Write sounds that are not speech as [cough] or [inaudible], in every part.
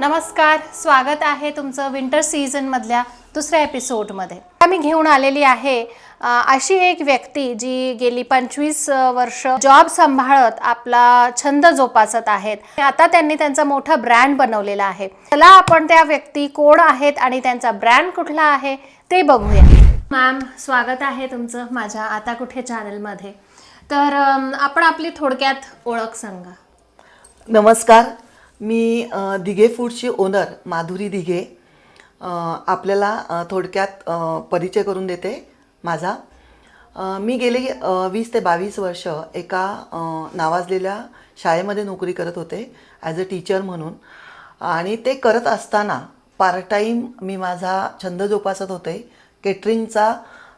नमस्कार स्वागत आहे तुमचं विंटर सीझनमधल्या दुसऱ्या एपिसोडमध्ये मी घेऊन आलेली आहे अशी एक व्यक्ती जी गेली पंचवीस वर्ष जॉब सांभाळत आपला छंद जोपासत आहेत. आता त्यांनी त्यांचा मोठा ब्रँड बनवलेला आहे. चला आपण त्या व्यक्ती कोण आहेत आणि त्यांचा ब्रँड कुठला आहे ते बघूया. मॅम स्वागत आहे तुमचं माझ्या आता कुठे चॅनलमध्ये तर आपण आपली थोडक्यात ओळख सांगा. नमस्कार मी दिघे फूडची ओनर माधुरी दिघे आपल्याला थोडक्यात परिचय करून देते माझा. मी गेले वीस ते बावीस वर्ष एका नावाजलेल्या शाळेमध्ये नोकरी करत होते ॲज अ टीचर म्हणून. आणि ते करत असताना पार्ट टाईम मी माझा छंद जोपासत होते. केटरिंगचा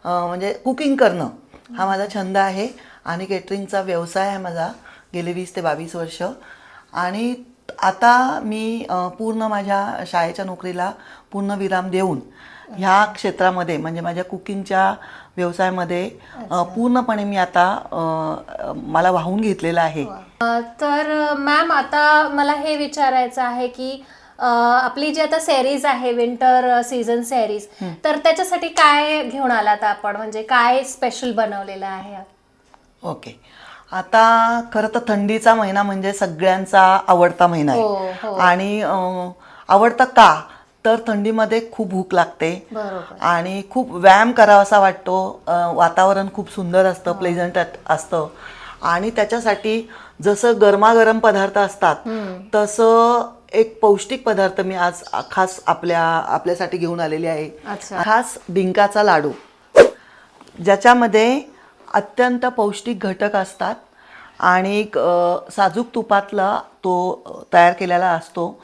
म्हणजे कुकिंग करणं हा माझा छंद आहे. आणि केटरिंगचा व्यवसाय आहे माझा गेले वीस ते बावीस वर्ष. आणि आता मी पूर्ण माझ्या शाळेच्या नोकरीला पूर्ण विराम देऊन ह्या क्षेत्रामध्ये म्हणजे माझ्या कुकिंगच्या व्यवसायामध्ये पूर्णपणे मी आता मला वाहून घेतलेलं आहे. तर मॅम आता मला हे विचारायचं आहे की आपली जी आता सेरीज आहे विंटर सीझन सेरीज तर त्याच्यासाठी काय घेऊन आलात आपण? म्हणजे काय स्पेशल बनवलेलं आहे? ओके. आता खरं तर थंडीचा महिना म्हणजे सगळ्यांचा आवडता महिना हो, आहे. हो. आणि अ, आवडता का? तर थंडीमध्ये खूप भूक लागते. आणि खूप व्यायाम करावासा वाटतो. अ, वातावरण खूप सुंदर असतं प्लेझंट असतं. आणि त्याच्यासाठी जसं गरमागरम पदार्थ असतात तसं एक पौष्टिक पदार्थ मी आज खास आपल्या आपल्यासाठी घेऊन आलेली आहे. खास डिंकाचा लाडू. ज्याच्यामध्ये अत्यंत पौष्टिक घटक असतात आणि एक, साजूक तुपातला तो तयार केलेला असतो.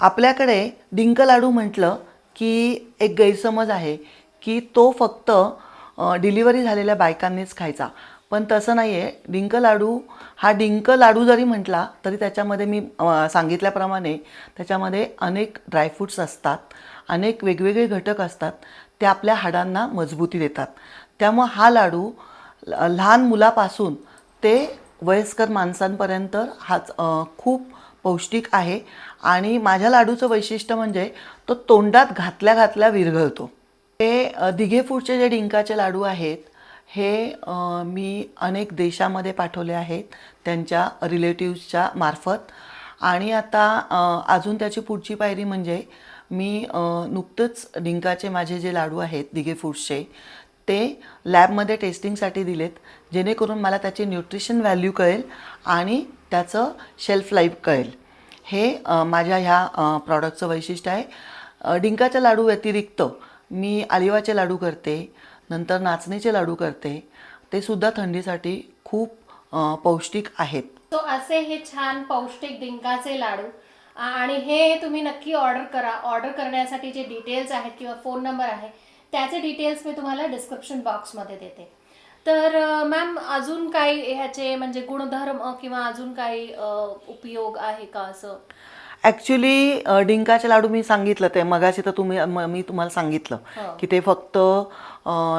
आपल्याकडे डिंक लाडू म्हटलं की एक गैरसमज आहे की तो फक्त डिलिव्हरी झालेल्या बायकांनीच खायचा. पण तसं नाही आहे डिंक लाडू हा डिंक लाडू जरी म्हटला तरी त्याच्यामध्ये मी सांगितल्याप्रमाणे त्याच्यामध्ये अनेक ड्रायफ्रूट्स असतात अनेक वेगवेगळे घटक असतात ते आपल्या हाडांना मजबूती देतात. त्यामुळं हा लाडू लहान मुलापासून ते वयस्कर माणसांपर्यंत हाच खूप पौष्टिक आहे. आणि माझ्या लाडूचं वैशिष्ट्य म्हणजे तो तोंडात घातल्या घातल्या विरघळतो. हे अ, दिघे फूडचे जे डिंकाचे लाडू आहेत हे मी अनेक देशामध्ये पाठवले आहेत त्यांच्या रिलेटिव्सच्या मार्फत. आणि आता अजून त्याची पुढची पायरी म्हणजे मी नुकतंच डिंकाचे माझे जे लाडू आहेत दिघे फूड्सचे ते लॅबमध्ये टेस्टिंगसाठी दिलेत जेणेकरून मला त्याची न्यूट्रिशन व्हॅल्यू कळेल आणि त्याचं शेल्फ लाईफ कळेल. हे माझ्या ह्या प्रॉडक्टचं वैशिष्ट्य आहे. डिंकाच्या लाडू व्यतिरिक्त मी आलिवाचे लाडू करते नंतर नाचणीचे लाडू करते. ते सुद्धा थंडीसाठी खूप पौष्टिक आहेत. तो असे हे छान पौष्टिक डिंकाचे लाडू आणि हे तुम्ही नक्की ऑर्डर करा. ऑर्डर करण्यासाठी जे डिटेल्स आहेत किंवा फोन नंबर आहे त्याचे डिटेल्स मी तुम्हाला डिस्क्रिप्शन बॉक्समध्ये देते. तर मॅम अजून काही ह्याचे म्हणजे गुणधर्म किंवा अजून काही उपयोग आहे का असं? ॲक्च्युली डिंकाचे लाडू मी सांगितलं ते मगाशी तर तुम्ही म- मी तुम्हाला सांगितलं हो. की ते फक्त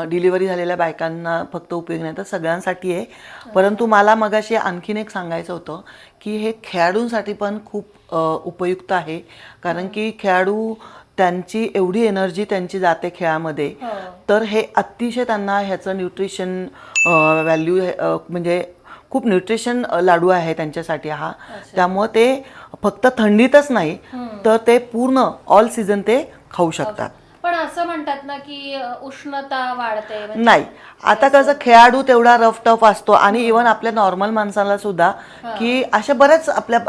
डिलिव्हरी झालेल्या बायकांना फक्त उपयोग नाही तर सगळ्यांसाठी आहे. परंतु मला मगाशी आणखीन एक सांगायचं होतं की हे खेळाडूंसाठी पण खूप अ, उपयुक्त आहे. कारण की खेळाडू त्यांची एवढी एनर्जी त्यांची जाते खेळामध्ये हो. तर हे अतिशय त्यांना ह्याचं न्यूट्रिशन व्हॅल्यू म्हणजे खूप न्यूट्रिशन लाडू आहे त्यांच्यासाठी हा. त्यामुळं ते फक्त थंडीतच नाही तर ते पूर्ण ऑल सीझन ते खाऊ शकतात. पण असं म्हणतात ना की उष्णता वाढते म्हणजे नाही. आता कसं खेळाडू तेवढा रफ टफ असतो आणि इवन आपल्या नॉर्मल माणसाला सुद्धा की अशा बऱ्याच आपल्या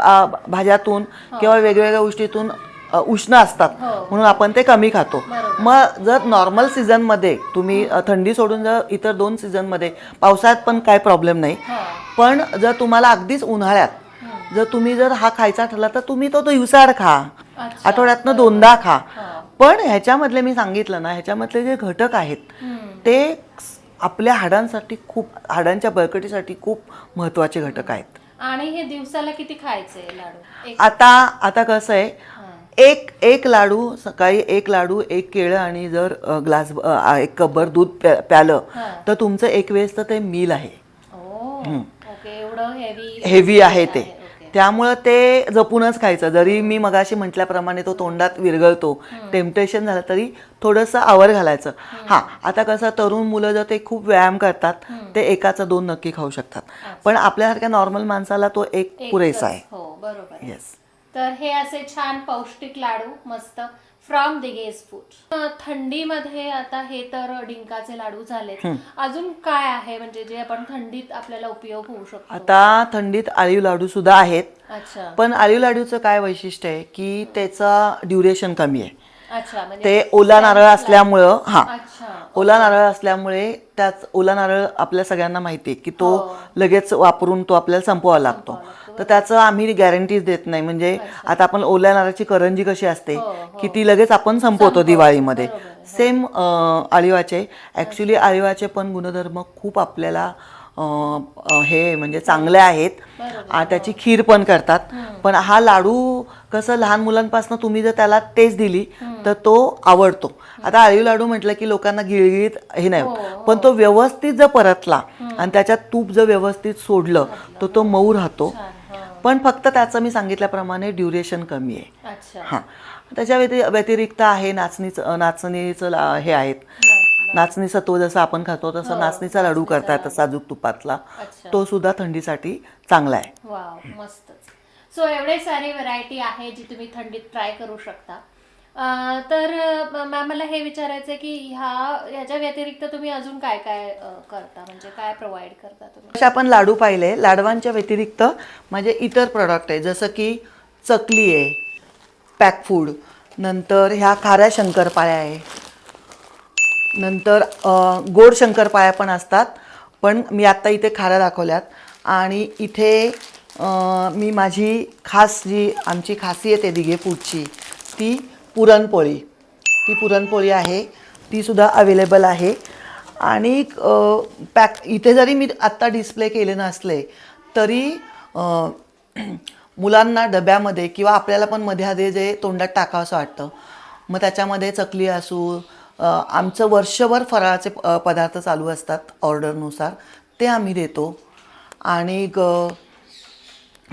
भाज्यातून किंवा वेगवेगळ्या गोष्टीतून उष्ण असतात. म्हणून आपण ते कमी खातो. मग जर नॉर्मल सीझनमध्ये तुम्ही थंडी सोडून जर इतर दोन सीझनमध्ये पावसाळ्यात पण काय प्रॉब्लेम नाही. पण जर तुम्हाला अगदीच उन्हाळ्यात जर तुम्ही जर हा खायचा ठरला तर तुम्ही तो दिवसाआड खा. आठवड्यातनं दोनदा खा. पण ह्याच्यामधले मी सांगितलं ना ह्याच्यामधले जे घटक आहेत ते आपल्या हाडांसाठी खूप हाडांच्या बळकटीसाठी खूप महत्त्वाचे घटक आहेत. आणि हे दिवसाला किती खायचे आता आता कसं आहे एक एक लाडू सकाळी एक लाडू एक केळं आणि जर ग्लास एक कपभर दूध प्या- प्यालं तर तुमचं एक वेळेस तर ते मील आहे. हेवी हेवी आहे ते. त्यामुळं ते जपूनच खायचं. जरी मी मगाशी म्हटल्याप्रमाणे तो तोंडात विरघळतो टेम्पटेशन झालं तरी थोडंसं आवर घालायचं. हा आता कसं तरुण मुलं जर ते खूप व्यायाम करतात ते एकाचं दोन नक्की खाऊ शकतात. पण आपल्यासारख्या नॉर्मल माणसाला तो एक पुरेसा आहे. हो येस तर हे असे छान पौष्टिक लाडू मस्त. फ्रॉम दिगेज फूड थंडीमध्ये आता हे तर डिंकाचे लाडू झाले अजून काय आहे? म्हणजे जे आपण थंडीत आपल्याला उपयोग होऊ शकतो. आता थंडीत आळीव लाडू सुद्धा आहेत. अच्छा. पण आळीव लाडूचं काय वैशिष्ट्य आहे की त्याचा ड्युरेशन कमी आहे. अच्छा म्हणजे ते ओला नारळ असल्यामुळं हा. ओला नारळ असल्यामुळे त्याच ओला नारळ आपल्या सगळ्यांना माहिती आहे की तो लगेच वापरून तो आपल्याला संपवावा लागतो. तर त्याचं आम्ही गॅरंटीज देत नाही. म्हणजे आता आपण ओल्या नारळाची करंजी कशी असते की ती लगेच आपण संपवतो दिवाळीमध्ये. सेम आळीवाचे. ॲक्च्युली आळीवाचे पण गुणधर्म खूप आपल्याला हे म्हणजे चांगले आहेत. त्याची खीर पण करतात. पण हा लाडू कसं लहान मुलांपासून तुम्ही जर त्याला टेस्ट दिली तर तो आवडतो. आता आळीव लाडू म्हटलं की लोकांना गिळगिळीत हे नाही. पण तो व्यवस्थित जर परतला आणि त्याच्यात तूप जर व्यवस्थित सोडलं तर तो मऊ राहतो. पण फक्त त्याचं मी सांगितल्याप्रमाणे ड्युरेशन कमी आहे. हां. त्याच्या व्यति व्यतिरिक्त आहे नाचणीचं नाचणीचं हे आहेत. नाचणी सत्व जसं आपण खातो तसं नाचणीचा लाडू करता येतं साजूक तुपातला. तो सुद्धा थंडीसाठी चांगला आहे. सो एवढे सारी व्हरायटी आहे जी तुम्ही थंडीत ट्राय करू शकता. तर मॅम मला हे विचारायचं आहे की ह्या याच्या व्यतिरिक्त तुम्ही अजून काय काय करता? म्हणजे काय प्रोव्हाइड करता तुम्ही? असे आपण लाडू पाहिले लाडवांच्या व्यतिरिक्त म्हणजे इतर प्रॉडक्ट आहे जसं की चकली आहे पॅक फूड नंतर ह्या खाऱ्या शंकरपाळ्या आहे नंतर अं, गोड शंकरपाळ्या पण असतात पण मी आत्ता इथे खाऱ्या दाखवल्यात. आणि इथे मी माझी खास जी आमची खासियत आहे दिघे फूडची ती पुरणपोळी. ती पुरणपोळी आहे. तीसुद्धा अवेलेबल आहे. आणि पॅक इथे जरी मी आत्ता डिस्प्ले केले नसले तरी मुलांना डब्यामध्ये किंवा आपल्याला पण मध्ये आधी जे तोंडात टाकावंसं वाटतं. मग त्याच्यामध्ये चकली असू आमचं वर्षभर फराळाचे प- पदार्थ चालू असतात ऑर्डरनुसार ते आम्ही देतो. आणि ग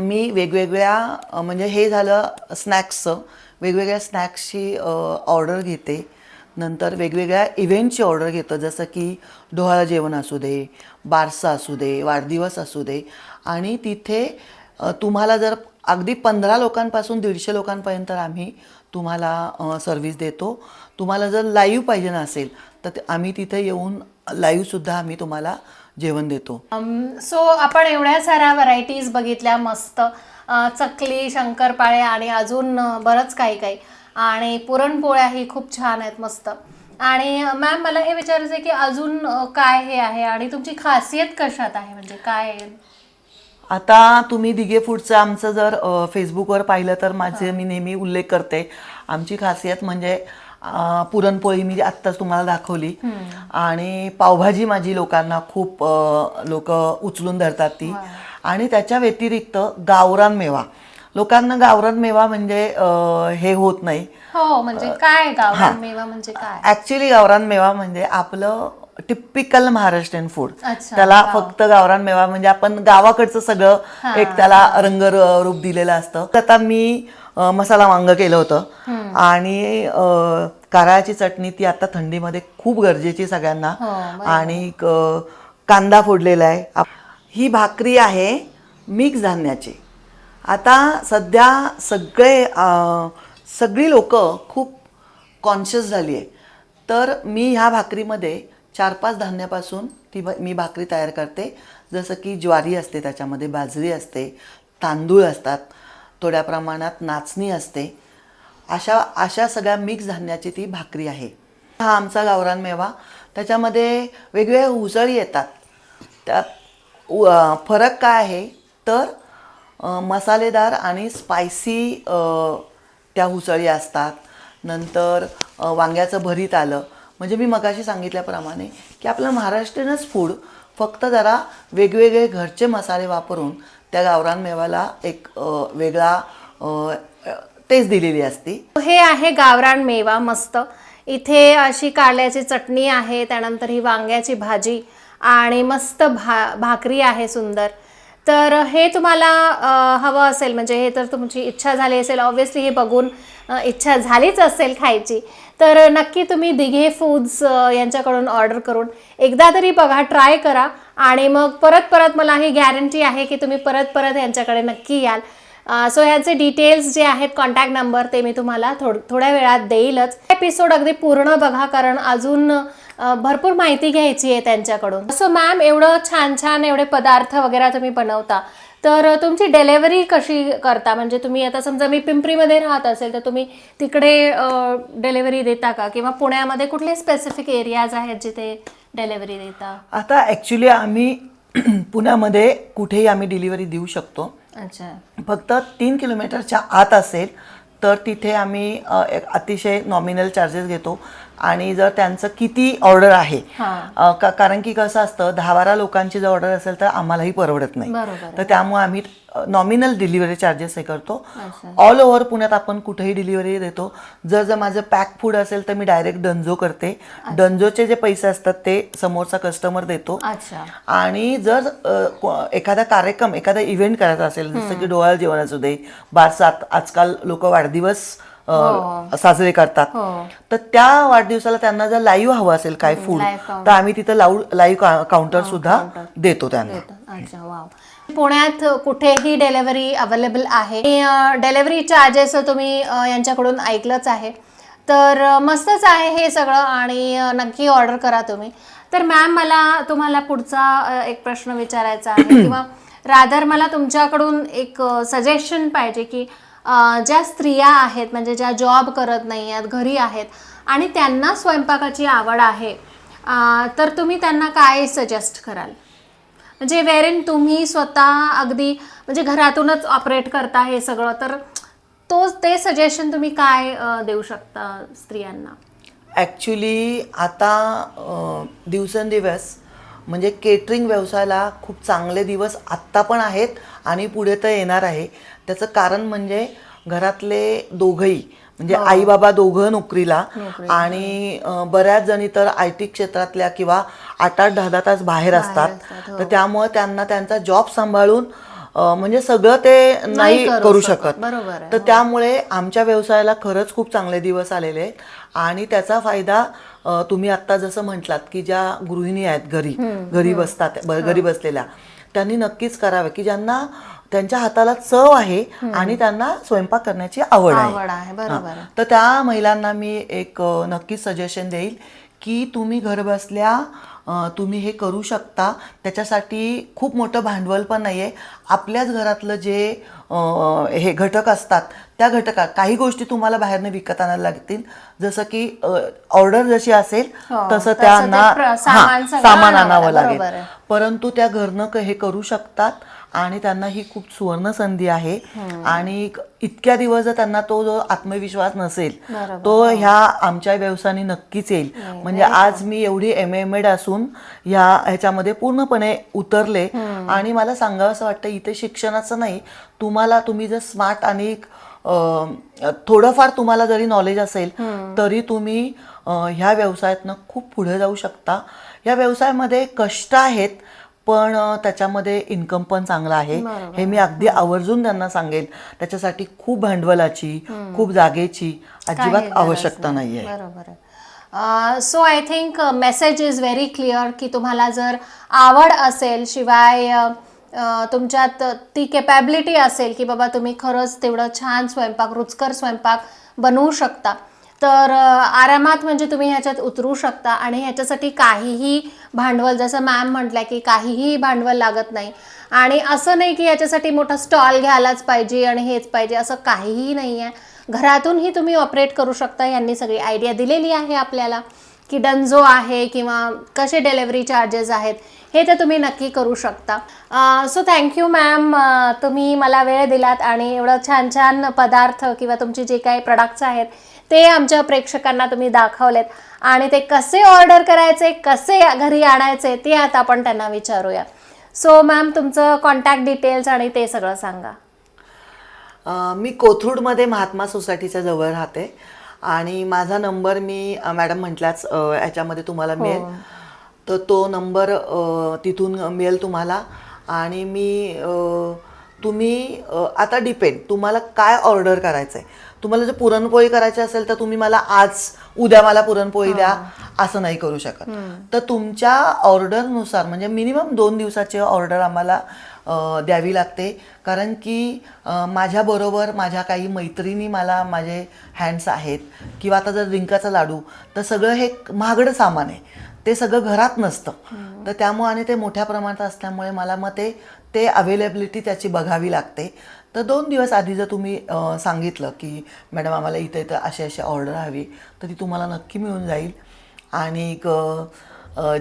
मी वेगवेगळ्या म्हणजे हे झालं स्नॅक्सचं. वेगवेगळ्या स्नॅक्सची ऑर्डर घेते. नंतर वेगवेगळ्या इव्हेंटची ऑर्डर घेतो. जसं की डोहाळा जेवण असू दे बारसं असू दे वाढदिवस असू दे. आणि तिथे तुम्हाला जर अगदी पंधरा लोकांपासून दीडशे लोकांपर्यंत आम्ही तुम्हाला सर्विस देतो. तुम्हाला जर लाईव्ह पाहिजे नसेल तर ते- आम्ही तिथे येऊन लाईव्हसुद्धा आम्ही तुम्हाला जेवण देतो. सो आपण एवढ्या साऱ्या व्हरायटीज बघितल्या मस्त चकली शंकरपाळे आणि अजून बरंच काही काही. आणि पुरणपोळ्या ही खूप छान आहेत मस्त. आणि मॅम मला हे विचारायचं आहे की अजून काय हे आहे आणि तुमची खासियत कशात आहे? म्हणजे काय? आता तुम्ही दिघे फूडचं आमचं जर फेसबुकवर पाहिलं तर माझे मी नेहमी उल्लेख करते. आमची खासियत म्हणजे पुरणपोळी मी आत्ताच तुम्हाला दाखवली. आणि पावभाजी माझी लोकांना खूप लोक उचलून धरतात ती. आणि त्याच्या व्यतिरिक्त गावरान मेवा. लोकांना गावरान मेवा म्हणजे हे होत नाही. हो म्हणजे काय गावरान मेवा म्हणजे काय? ऍक्च्युली गावरान मेवा म्हणजे आपलं टिपिकल महाराष्ट्रीयन फूड त्याला फक्त गावरान मेवा म्हणजे आपण गावाकडचं सगळं एक त्याला रंग र- रूप दिलेलं असतं. आता मी मसाला वांग केलं होतं. आणि कारळाची चटणी ती आता थंडीमध्ये खूप गरजेची सगळ्यांना. हो, आणि कांदा फोडलेला आहे. ही भाकरी आहे मिक्स धान्याची. आता सध्या सगळे सगळी लोक खूप कॉन्शियस झाली आहे. तर मी ह्या भाकरीमध्ये चार पाच धान्यापासून ती मी भाकरी तयार करते. जसं की ज्वारी असते त्याच्यामध्ये बाजरी असते तांदूळ असतात. थोड्या प्रमाणात नाचणी असते. अशा अशा सगळ्या मिक्स धान्याची ती भाकरी आहे. हा आमचा गावरान मेवा. त्याच्यामध्ये वेगवेगळ्या उसळी येतात. त्यात फरक काय आहे? तर मसालेदार आणि स्पायसी त्या उसळी असतात. नंतर वांग्याचं भरीत आलं. म्हणजे मी मगाशी सांगितल्याप्रमाणे की आपलं महाराष्ट्रीयनच फूड फक्त जरा वेगवेगळे घरचे मसाले वापरून त्या गावरान मेवाला एक वेगळा टेस्ट दिलेली असती. हे आहे गावरान मेवा मस्त. इथे अशी कारल्याची चटणी आहे त्यानंतर ही वांग्याची भाजी आणि मस्त भा भाकरी आहे सुंदर. तर हे तुम्हाला हवं असेल म्हणजे हे तर तुमची इच्छा झाली असेल. ऑब्व्हियसली हे बघून इच्छा झालीच असेल खायची. तर नक्की तुम्ही दिघे फूड्स यांच्याकडून ऑर्डर करून एकदा तरी बघा ट्राय करा. आणि मग परत परत मला ही गॅरंटी आहे की तुम्ही परत परत यांच्याकडे नक्की याल. सो ह्याचे डिटेल्स जे आहेत कॉन्टॅक्ट नंबर ते मी तुम्हाला थोड थोड्या वेळात देईलच. एपिसोड अगदी पूर्ण बघा कारण अजून भरपूर माहिती घ्यायची आहे त्यांच्याकडून. सो मॅम एवढं छान छान एवढे पदार्थ वगैरे तुम्ही बनवता. तर तुमची डिलेवरी कशी करता? म्हणजे तुम्ही आता समजा मी पिंपरीमध्ये राहत असेल तर तुम्ही तिकडे डिलेवरी देता का? किंवा पुण्यामध्ये कुठले स्पेसिफिक एरियाज आहेत जिथे डिलेवरी देता. आता ॲक्च्युली आम्ही [clears throat] पुण्यामध्ये कुठेही आम्ही डिलिव्हरी देऊ शकतो. अच्छा. फक्त तीन किलोमीटरच्या आत असेल तर तिथे आम्ही अतिशय नॉमिनल चार्जेस घेतो. आणि जर त्यांचं किती ऑर्डर आहे कारण की कसं असतं दहा बारा लोकांची जर ऑर्डर असेल तर आम्हालाही परवडत नाही. तर त्यामुळे आम्ही नॉमिनल डिलिव्हरी चार्जेस हे करतो. ऑल ओव्हर पुण्यात आपण कुठेही डिलिव्हरी देतो. जर जर माझं पॅक फूड असेल तर मी डायरेक्ट डंजो करते. डंजोचे जे पैसे असतात ते समोरचा कस्टमर देतो. आणि जर एखादा कार्यक्रम एखादा इव्हेंट करायचा असेल जसं की डोहाळ जेवण असू दे बारसात आजकाल लोक वाढदिवस साजरे करतात. हो. तर त्या वाढदिवसाला त्यांना जर लाईव्ह हवं असेल काय फूड. तर आम्ही तिथं लाईव्ह काउंटर सुद्धा देतो त्यांना. पुण्यात कुठेही डिलेवरी अवेलेबल आहे? डिलेवरी चार्जेस तुम्ही यांच्याकडून ऐकलंच आहे. तर मस्तच आहे हे सगळं आणि नक्की ऑर्डर करा तुम्ही. तर मॅम मला तुम्हाला पुढचा एक प्रश्न विचारायचा आहे. [clears throat] किंवा रादर मला तुमच्याकडून एक सजेशन पाहिजे की ज्या स्त्रिया आहेत म्हणजे ज्या जॉब करत नाही आहेत घरी आहेत आणि त्यांना स्वयंपाकाची आवड आहे तर तुम्ही त्यांना काय सजेस्ट कराल? म्हणजे वेरेन तुम्ही स्वतः अगदी म्हणजे घरातूनच ऑपरेट करता हे सगळं तर तो ते सजेशन तुम्ही काय देऊ शकता स्त्रियांना? ॲक्च्युली आता दिवसेंदिवस म्हणजे केटरिंग व्यवसायाला खूप चांगले दिवस आत्ता पण आहेत आणि पुढे तर येणार आहे. त्याचं कारण म्हणजे घरातले दोघंही म्हणजे आई बाबा दोघं नोकरीला आणि बऱ्याच जणी तर आय टी क्षेत्रातल्या किंवा आठ आठ दहा दहा तास बाहेर असतात. तर त्यामुळे त्यांना त्यांचा जॉब सांभाळून म्हणजे सगळं ते नाही करू शकत. बरोबर. तर त्यामुळे आमच्या व्यवसायाला खरंच खूप चांगले दिवस आलेले आहेत. आणि त्याचा फायदा तुम्ही आत्ता जसं म्हटलात की ज्या गृहिणी आहेत घरी घरी बसतात हो. घरी बसलेल्या त्यांनी नक्कीच करावे की ज्यांना त्यांच्या हाताला चव आहे आणि त्यांना स्वयंपाक करण्याची आवड आहे. बरोबर. तर त्या महिलांना मी एक नक्कीच सजेशन देईल की तुम्ही घर बसल्या अ, तुम्ही हे करू शकता. त्याच्यासाठी खूप मोठं भांडवल पण नाही आहे आपल्याच घरातलं जे हे घटक असतात त्या घटकात काही गोष्टी तुम्हाला बाहेरनं विकत आणायला लागतील. जसं की ऑर्डर जशी असेल हो, तसं त्यांना सामान आणावं लागेल. परंतु त्या घरनं हे करू शकतात आणि त्यांना ही खूप सुवर्ण संधी आहे. आणि इतक्या दिवस जर त्यांना तो जो आत्मविश्वास नसेल. तो ह्या आमच्या व्यवसायाने नक्कीच येईल. म्हणजे आज मी एवढी एम एम एड असून ह्या ह्याच्यामध्ये पूर्णपणे उतरले. आणि मला सांगावं असं वाटतं इथे शिक्षणाचं नाही तुम्हाला तुम्ही जर स्मार्ट आणि थोडंफार तुम्हाला जरी नॉलेज असेल तरी तुम्ही ह्या व्यवसायातनं खूप पुढे जाऊ शकता. या व्यवसायामध्ये कष्ट आहेत पण त्याच्यामध्ये इन्कम पण चांगला आहे. हे मी अगदी आवर्जून त्यांना सांगेल. त्याच्यासाठी खूप भांडवलाची खूप जागेची अजिबात आवश्यकता नाही. आहे. बरोबर so I think message is very clear की तुम्हाला जर आवड असेल शिवाय अ, तुमच्यात ती कॅपॅबिलिटी असेल की बाबा तुम्ही खरंच तेवढं छान स्वयंपाक रुचकर स्वयंपाक बनवू शकता. तर आरामात म्हणजे तुम्ही ह्याच्यात उतरू शकता आणि ह्याच्यासाठी काहीही भांडवल जसं मॅम म्हटलं की काहीही भांडवल लागत नाही. आणि असं नाही की याच्यासाठी मोठा स्टॉल घ्यायलाच पाहिजे आणि हेच पाहिजे असं काहीही नाही आहे घरातूनही तुम्ही ऑपरेट करू शकता यांनी सगळी आयडिया दिलेली आहे आपल्याला. की डंजो आहे किंवा कसे डिलेवरी चार्जेस आहेत हे तर तुम्ही नक्की करू शकता. सो थँक्यू मॅम तुम्ही मला वेळ दिलात आणि एवढं छान छान पदार्थ किंवा तुमचे जे काही प्रोडक्ट्स आहेत ते आमच्या प्रेक्षकांना तुम्ही दाखवलेत. आणि ते कसे ऑर्डर करायचे कसे घरी आणायचे ते आता आपण त्यांना विचारूया. सो मॅम तुमचं कॉन्टॅक्ट डिटेल्स आणि ते सगळं सांगा. मी कोथरूडमध्ये महात्मा सोसायटीच्या जवळ राहते. आणि माझा नंबर मी मॅडम म्हटल्याच याच्यामध्ये तुम्हाला मिळेल. तर तो नंबर तिथून मिळेल तुम्हाला. आणि मी तुम्ही आता डिपेंड तुम्हाला काय ऑर्डर करायचं आहे तुम्हाला जर पुरणपोळी करायची असेल तर तुम्ही मला आज उद्या मला पुरणपोळी द्या असं नाही करू शकत. तर तुमच्या ऑर्डरनुसार म्हणजे मिनिमम दोन दिवसाची ऑर्डर आम्हाला द्यावी लागते. कारण की माझ्याबरोबर माझ्या काही मैत्रिणी मला माझे हँड्स आहेत. किंवा आता जर डिंकाचा लाडू तर सगळं हे महागडं सामान आहे. ते सगळं घरात नसतं. तर त्यामुळे आणि ते मोठ्या प्रमाणात असल्यामुळे मला मग ते ते अवेलेबिलिटी त्याची बघावी लागते. तर दोन दिवस आधी जर तुम्ही सांगितलं की मॅडम आम्हाला इथं इथं अशी अशी ऑर्डर हवी तर ती तुम्हाला नक्की मिळून जाईल. आणि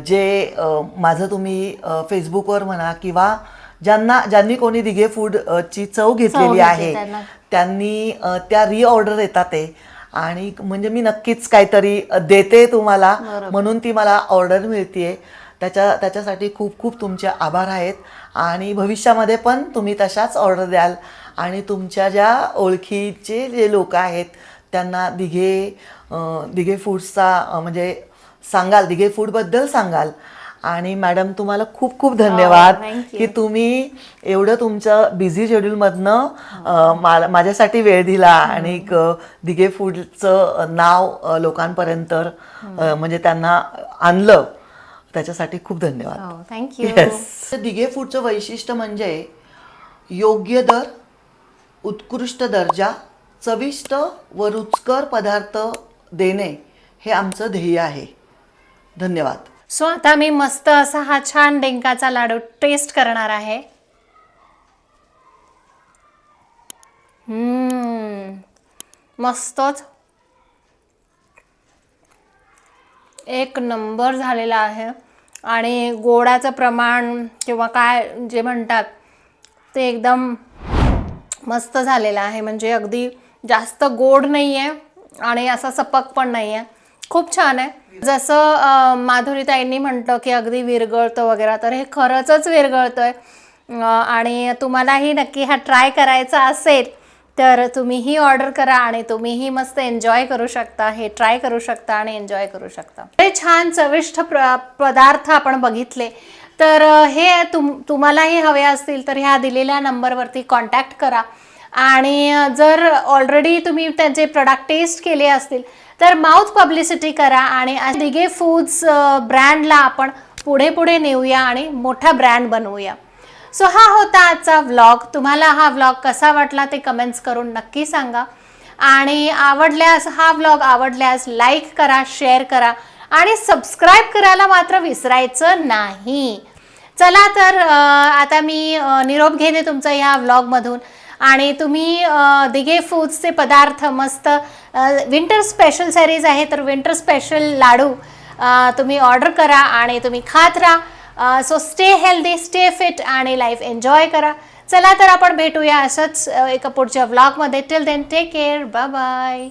जे माझं तुम्ही फेसबुकवर म्हणा किंवा ज्यांना ज्यांनी कोणी दिघे फूड ची चव घेतलेली घेतली आहे त्यांना. त्या रिऑर्डर येतात ते. आणि म्हणजे मी नक्कीच काहीतरी देते तुम्हाला म्हणून ती मला ऑर्डर मिळते त्याच्या त्याच्यासाठी खूप खूप तुमचे आभार आहेत. आणि भविष्यामध्ये पण तुम्ही तशाच ऑर्डर द्याल. आणि तुमच्या ज्या ओळखीचे जे लोक आहेत त्यांना दिघे दिघे फूड्सचा म्हणजे सांगाल दिघे फूडबद्दल सांगाल. आणि मॅडम तुम्हाला खूप खूप धन्यवाद thank you. की तुम्ही एवढं तुमचं बिझी शेड्यूलमधनं माझ्यासाठी वेळ दिला आणि एक, अ, दिघे फूडचं नाव लोकांपर्यंत अ, म्हणजे त्यांना आणलं. त्याच्यासाठी खूप धन्यवाद. हो थँक्यू येस दिघे फूडचं वैशिष्ट्य म्हणजे योग्य दर उत्कृष्ट दर्जा चविष्ट व रुचकर पदार्थ देणे हे आमचं ध्येय आहे. धन्यवाद. सो आता मी मस्त असा हा छान डेंकाचा लाडू टेस्ट करणार आहे. मस्तच. एक नंबर झालेला आहे. आणि गोडाचं प्रमाण किंवा काय जे म्हणतात ते एकदम मस्त झालेलं आहे. म्हणजे अगदी जास्त गोड नाही आहे आणि असा सपक पण नाही आहे खूप छान आहे. जसं माधुरीताईंनी म्हटलं की अगदी विरगळतं वगैरे तर हे खरंचच विरगळतोय आहे आणि तुम्हालाही नक्की हा ट्राय करायचा असेल तर तुम्हीही ऑर्डर करा आणि तुम्हीही मस्त एन्जॉय करू शकता. हे ट्राय करू शकता आणि एन्जॉय करू शकता. हे छान चविष्ट प्र पदार्थ आपण बघितले. तर हे तुम तुम्हालाही हवे असतील तर ह्या दिलेल्या नंबरवरती कॉन्टॅक्ट करा. आणि जर ऑलरेडी तुम्ही त्यांचे प्रोडक्ट टेस्ट केले असतील तर माउथ पब्लिसिटी करा आणि दिगे फूड्स ब्रँडला आपण पुढे पुढे नेऊया आणि मोठा ब्रँड बनवूया. सो हा होता आजचा व्लॉग तुम्हाला हा व्लॉग कसा वाटला ते कमेंट्स करून नक्की सांगा. आणि आवडल्यास हा व्लॉग आवडल्यास लाईक करा शेअर करा आणि सबस्क्राईब करायला मात्र विसरायचं नाही. चला तर आता मी निरोप घेते तुमचा ह्या व्लॉगमधून आणि तुम्ही दिघे फूड्सचे पदार्थ मस्त विंटर स्पेशल सॅरीज आहे तर विंटर स्पेशल लाडू तुम्ही ऑर्डर करा आणि तुम्ही खात राहा. So stay healthy stay fit आणि लाईफ एन्जॉय करा. चला तर आपण भेटूया असंच एका पुढच्या व्लॉगमध्ये till then take care bye bye